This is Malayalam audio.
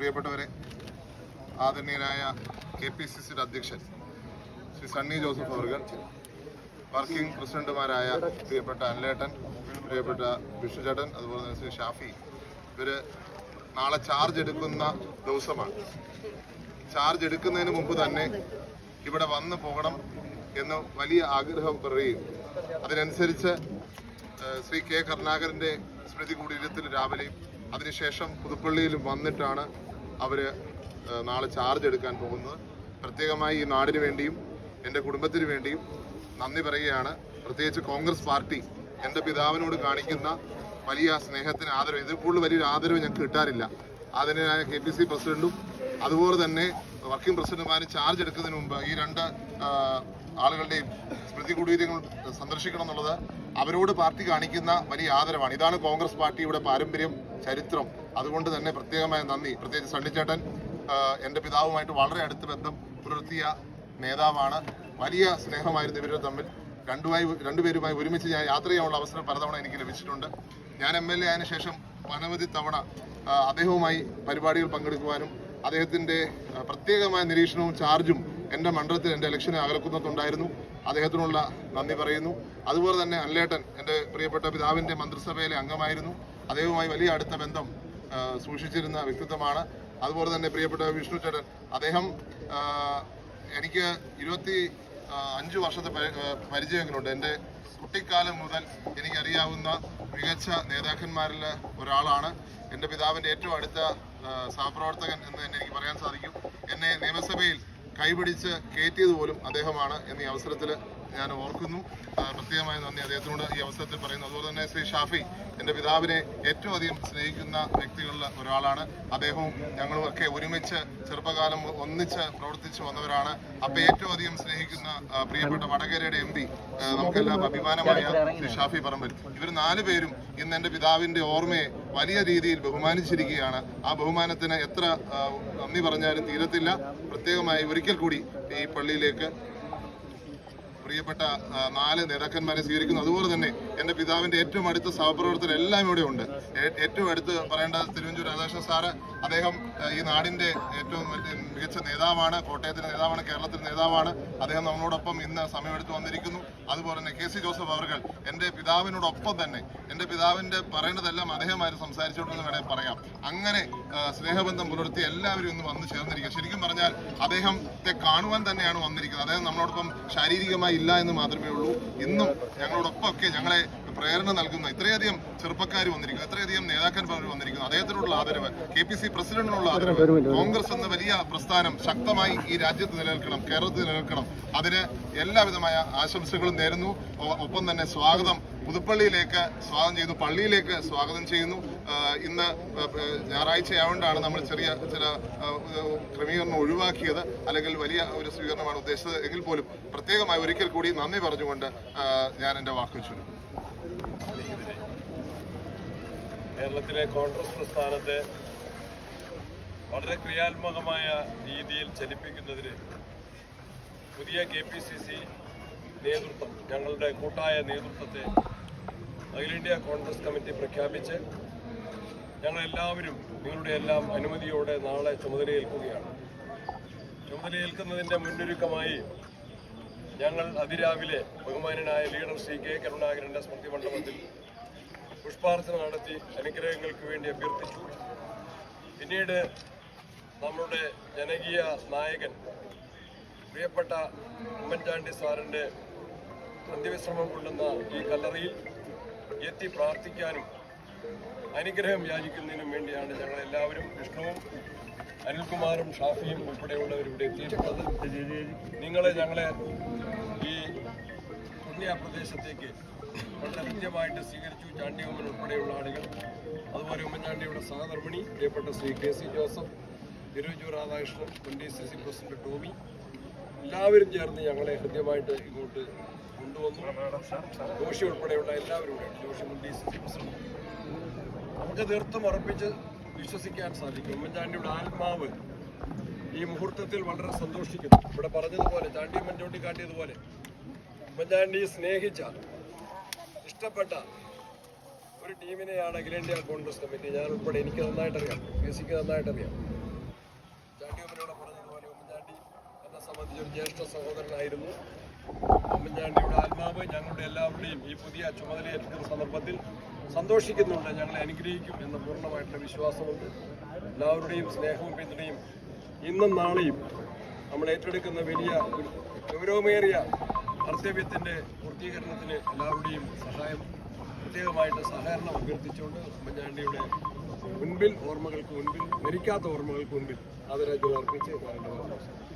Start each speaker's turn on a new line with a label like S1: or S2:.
S1: പ്രിയപ്പെട്ടവരെ ആദരണീയനായ കെ പി സി സിയുടെ അധ്യക്ഷൻ ശ്രീ സണ്ണി ജോസഫ് അവർകൾ വർക്കിംഗ് പ്രസിഡന്റുമാരായ പ്രിയപ്പെട്ട അനിലേട്ടൻ പ്രിയപ്പെട്ട വിഷ്ണുചേട്ടൻ അതുപോലെ തന്നെ ശ്രീ ഷാഫി ഇവർ നാളെ ചാർജ് എടുക്കുന്ന ദിവസമാണ്. ചാർജ് എടുക്കുന്നതിന് മുമ്പ് തന്നെ ഇവിടെ വന്നു പോകണം എന്ന് വലിയ ആഗ്രഹം പറയുകയും അതിനനുസരിച്ച് ശ്രീ കെ കരുണാകരന്റെ സ്മൃതി കുടീരത്തിൽ രാവിലെയും അതിനുശേഷം പുതുപ്പള്ളിയിൽ വന്നിട്ടാണ് അവർ നാളെ ചാർജ് എടുക്കാൻ പോകുന്നത്. പ്രത്യേകമായി ഈ നാടിന് വേണ്ടിയും എന്റെ കുടുംബത്തിന് വേണ്ടിയും നന്ദി പറയുകയാണ്. പ്രത്യേകിച്ച് കോൺഗ്രസ് പാർട്ടി എന്റെ പിതാവിനോട് കാണിക്കുന്ന വലിയ സ്നേഹത്തിന് ആദരവ്. ഇതിൽ കൂടുതൽ വലിയൊരു ആദരവ് ഞങ്ങൾക്ക് കിട്ടാറില്ല. അതിനായ കെ പി സി പ്രസിഡന്റും അതുപോലെ തന്നെ വർക്കിംഗ് പ്രസിഡന്റുമാരും ചാർജ് എടുക്കുന്നതിന് മുമ്പ് ഈ രണ്ട് ആളുകളുടെയും സ്മൃതി കുടീരങ്ങൾ സന്ദർശിക്കണം എന്നുള്ളത് അവരോട് പാർട്ടി കാണിക്കുന്ന വലിയ ആദരവാണ്. ഇതാണ് കോൺഗ്രസ് പാർട്ടിയുടെ പാരമ്പര്യം ചരിത്രം. അതുകൊണ്ട് തന്നെ പ്രത്യേകമായ നന്ദി. പ്രത്യേകിച്ച് സണ്ണിച്ചേട്ടൻ എന്റെ പിതാവുമായിട്ട് വളരെ അടുത്ത ബന്ധം പുലർത്തിയ നേതാവാണ്. വലിയ സ്നേഹമായിരുന്നു ഇവരുടെ തമ്മിൽ. രണ്ടുമായി രണ്ടുപേരുമായി ഒരുമിച്ച് ഞാൻ യാത്ര ചെയ്യാനുള്ള അവസരം പലതവണ എനിക്ക് ലഭിച്ചിട്ടുണ്ട്. ഞാൻ എം എൽ എ ആയതിനു ശേഷം അനവധി തവണ അദ്ദേഹവുമായി പരിപാടികൾ പങ്കെടുക്കുവാനും അദ്ദേഹത്തിന്റെ ആ, പ്രത്യേകമായ നിരീക്ഷണവും ചാർജും എന്റെ മണ്ഡലത്തിൽ എന്റെ ഇലക്ഷനെ അകലക്കുന്നതുണ്ടായിരുന്നു. അദ്ദേഹത്തിനുള്ള നന്ദി പറയുന്നു. അതുപോലെ തന്നെ അല്ലേട്ടൻ എന്റെ പ്രിയപ്പെട്ട പിതാവിന്റെ മന്ത്രിസഭയിലെ അംഗമായിരുന്നു. അദ്ദേഹവുമായി വലിയ അടുത്ത ബന്ധം സൂക്ഷിച്ചിരുന്ന വ്യക്തിത്വമാണ്. അതുപോലെ തന്നെ പ്രിയപ്പെട്ട വിഷ്ണു ചേട്ടൻ. അദ്ദേഹം എനിക്ക് ഇരുപത്തി അഞ്ച് വർഷത്തെ പരിചയങ്ങളുണ്ട്. എന്റെ കുട്ടിക്കാലം മുതൽ എനിക്കറിയാവുന്ന മികച്ച നേതാക്കന്മാരിൽ ഒരാളാണ്. എന്റെ പിതാവിന്റെ ഏറ്റവും അടുത്ത സഹപ്രവർത്തകൻ എന്ന് തന്നെ എനിക്ക് പറയാൻ സാധിക്കും. എന്നെ നിയമസഭയിൽ കൈപിടിച്ച് കയറ്റിയത് പോലും അദ്ദേഹമാണ്. എന്നീ അവസരത്തിൽ ഞാൻ ഓർക്കുന്നു. പ്രത്യേകമായ നന്ദി. അദ്ദേഹത്തിനോട് ഈ അവസരത്തിൽ പറയുന്നു. അതുപോലെ തന്നെ ശ്രീ ഷാഫി എന്റെ പിതാവിനെ ഏറ്റവും അധികം സ്നേഹിക്കുന്ന വ്യക്തികളിൽ ഒരാളാണ്. അദ്ദേഹവും ഞങ്ങളും ഒക്കെ ഒരുമിച്ച് ചെറുപ്പകാലം ഒന്നിച്ച് പ്രവർത്തിച്ചു വന്നവരാണ്. അപ്പം ഏറ്റവും അധികം സ്നേഹിക്കുന്ന പ്രിയപ്പെട്ട വടകരയുടെ എം പി നമുക്കെല്ലാം അഭിമാനമായ ശ്രീ ഷാഫി പറമ്പൽ. ഇവർ നാല് പേരും ഇന്ന് എന്റെ പിതാവിന്റെ ഓർമ്മയെ വലിയ രീതിയിൽ ബഹുമാനിച്ചിരിക്കുകയാണ്. ആ ബഹുമാനത്തിന് എത്ര നന്ദി പറഞ്ഞാലും തീരത്തില്ല. പ്രത്യേകമായി ഒരിക്കൽ കൂടി ഈ പള്ളിയിലേക്ക് പ്രിയപ്പെട്ട നാല് നേതാക്കന്മാരെ സ്വീകരിക്കുന്നു. അതുപോലെ തന്നെ എന്റെ പിതാവിന്റെ ഏറ്റവും അടുത്ത സഹപ്രവർത്തകർ എല്ലാം ഇവിടെ ഉണ്ട് ഏറ്റവും അടുത്ത് പറയേണ്ട തിരുവഞ്ചൂർ രാധാകൃഷ്ണൻ സാറ് അദ്ദേഹം ഈ നാടിന്റെ ഏറ്റവും മികച്ച നേതാവാണ് കോട്ടയത്തിന്റെ നേതാവാണ് കേരളത്തിന്റെ നേതാവാണ്. അദ്ദേഹം നമ്മളോടൊപ്പം ഇന്ന് സമയമെടുത്ത് വന്നിരിക്കുന്നു. അതുപോലെ തന്നെ കെ സി ജോസഫ് അവർ എന്റെ പിതാവിനോടൊപ്പം തന്നെ എന്റെ പിതാവിന്റെ പറയേണ്ടതെല്ലാം അദ്ദേഹമായി സംസാരിച്ചോട്ടെന്ന് വേണേൽ പറയാം. അങ്ങനെ സ്നേഹബന്ധം പുലർത്തി എല്ലാവരും ഇന്ന് വന്നു ചേർന്നിരിക്കുക. ശരിക്കും പറഞ്ഞാൽ അദ്ദേഹത്തെ കാണുവാൻ തന്നെയാണ് വന്നിരിക്കുന്നത്. അദ്ദേഹം നമ്മളോടൊപ്പം ശാരീരികമായി ഇല്ല എന്ന് മാത്രമേ ഉള്ളൂ. ഇന്നും ഞങ്ങളോടൊപ്പം ഒക്കെ ഞങ്ങളെ പ്രേരണ നൽകുന്ന ഇത്രയധികം ചെറുപ്പക്കാർ വന്നിരിക്കുന്നു ഇത്രയധികം നേതാക്കന്മാർ വന്നിരിക്കുന്നു. അദ്ദേഹത്തിനുള്ള ആദരവ് കെ പി സി പ്രസിഡന്റിനുള്ള ആദരവ് കോൺഗ്രസ് എന്ന വലിയ പ്രസ്ഥാനം ശക്തമായി ഈ രാജ്യത്ത് നിലനിൽക്കണം കേരളത്തിൽ നിലനിൽക്കണം. അതിന് എല്ലാവിധമായ ആശംസകളും നേരുന്നു. ഒപ്പം തന്നെ സ്വാഗതം പുതുപ്പള്ളിയിലേക്ക് സ്വാഗതം ചെയ്യുന്നു പള്ളിയിലേക്ക് സ്വാഗതം ചെയ്യുന്നു. ഇന്ന് ഞായറാഴ്ചയായതുകൊണ്ടാണ് നമ്മൾ ചെറിയ ചില ക്രമീകരണം ഒഴിവാക്കിയത്. അല്ലെങ്കിൽ വലിയ ഒരു സ്വീകരണമാണ് ഉദ്ദേശിച്ചത്. എങ്കിൽ പോലും പ്രത്യേകമായി ഒരിക്കൽ കൂടി നന്ദി പറഞ്ഞുകൊണ്ട് ഞാൻ എന്റെ വാക്ക് ചുരുക്കും
S2: കേരളത്തിലെ കോൺഗ്രസ് പ്രസ്ഥാനത്തെ വളരെ ക്രിയാത്മകമായ രീതിയിൽ ചലിപ്പിക്കുന്നതിന് പുതിയ കെ പി സി സി നേതൃത്വം ഞങ്ങളുടെ കൂട്ടായ നേതൃത്വത്തെ അഖിലേന്ത്യാ കോൺഗ്രസ് കമ്മിറ്റി പ്രഖ്യാപിച്ച് ഞങ്ങളെല്ലാവരും നിങ്ങളുടെ എല്ലാം അനുമതിയോടെ നാളെ ചുമതലയേൽക്കുകയാണ്. ചുമതലയേൽക്കുന്നതിന്റെ മുന്നൊരുക്കമായി ഞങ്ങൾ അതിരാവിലെ ബഹുമാനനായ ലീഡർ ശ്രീ കെ കരുണാകരന്റെ സ്മൃതി മണ്ഡപത്തിൽ പുഷ്പാർച്ചന നടത്തി അനുഗ്രഹങ്ങൾക്ക് വേണ്ടി അഭ്യർത്ഥിച്ചു. പിന്നീട് നമ്മുടെ ജനകീയ നായകൻ പ്രിയപ്പെട്ട ഉമ്മൻചാണ്ടി സാറിന്റെ അന്ത്യവിശ്രമം കൊള്ളുന്ന ഈ കല്ലറയിൽ എത്തി പ്രാർത്ഥിക്കാനും അനുഗ്രഹം യാചിക്കുന്നതിനും വേണ്ടിയാണ് ഞങ്ങൾ എല്ലാവരും വിഷ്ണുവും അനിൽകുമാറും ഷാഫിയും ഉൾപ്പെടെയുള്ളവർ ഇവിടെ എത്തിയിട്ടുള്ളത്. നിങ്ങളെ ഞങ്ങളെ ഈ പുണ്യ പ്രദേശത്തേക്ക് വളരെ കൃത്യമായിട്ട് സ്വീകരിച്ചു ചാണ്ടിയമ്മൻ ഉൾപ്പെടെയുള്ള ആളുകൾ. അതുപോലെ ഉമ്മൻചാണ്ടിയുടെ സഹധർമ്മിണി പ്രിയപ്പെട്ട ശ്രീ കെ സി ജോസഫ് തിരുവഞ്ചൂർ രാധാകൃഷ്ണൻ മുൻ D C C president Tomy. എല്ലാവരും ചേർന്ന് ഞങ്ങളെ ഹൃദ്യമായിട്ട് ഇങ്ങോട്ട് കൊണ്ടുവന്നു. ജോഷി ഉൾപ്പെടെയുള്ള എല്ലാവരും ജോഷി മുൻ ഡി സി സി പ്രസിഡന്റ്. നമുക്ക് തീർത്തും ഉറപ്പിച്ച് വിശ്വസിക്കാൻ സാധിക്കും. ഉമ്മൻചാണ്ടിയുടെ ആത്മാവ് ഈ മുഹൂർത്തത്തിൽ വളരെ സന്തോഷിക്കുന്നു. ഇവിടെ പറഞ്ഞതുപോലെ ചാണ്ടി ഉമ്മൻ ചൂണ്ടിക്കാട്ടിയതുപോലെ ഉമ്മൻചാണ്ടി സ്നേഹിച്ച ഇഷ്ടപ്പെട്ട ഒരു ടീമിനെയാണ് അഖിലേന്ത്യാ കോൺഗ്രസ് കമ്മിറ്റി. ഞാൻ ഉൾപ്പെടെ എനിക്ക് നന്നായിട്ടറിയാം. പി സിക്ക് ചാണ്ടി ചാണ്ടിയമ്മനോട് പറഞ്ഞതുപോലെ ഉമ്മൻചാണ്ടി എന്നെ സംബന്ധിച്ച് ഒരു ജ്യേഷ്ഠ സഹോദരനായിരുന്നു. ഉമ്മൻചാണ്ടിയുടെ ആത്മാവ് ഞങ്ങളുടെ എല്ലാവരുടെയും ഈ പുതിയ ചുമതലയേൽക്കുന്ന സന്ദർഭത്തിൽ സന്തോഷിക്കുന്നുണ്ട്. ഞങ്ങളെ അനുഗ്രഹിക്കും എന്ന പൂർണമായിട്ടുള്ള വിശ്വാസമുണ്ട്. എല്ലാവരുടെയും സ്നേഹവും പിന്തുണയും ഇന്നും നാളെയും നമ്മൾ ഏറ്റെടുക്കുന്ന വലിയ ഗൗരവമേറിയ കർത്തവ്യത്തിന്റെ പൂർത്തീകരണത്തിന് എല്ലാവരുടെയും സഹായം പ്രത്യേകമായിട്ട് സഹകരണം അഭ്യർത്ഥിച്ചുകൊണ്ട് ഉമ്മൻചാണ്ടിയുടെ മുൻപിൽ ഓർമ്മകൾക്ക് മുൻപിൽ മരിക്കാത്ത ഓർമ്മകൾക്ക് മുൻപിൽ ആദരാജ്യം അർപ്പിച്ച് അവസാനിപ്പിക്കുന്നു.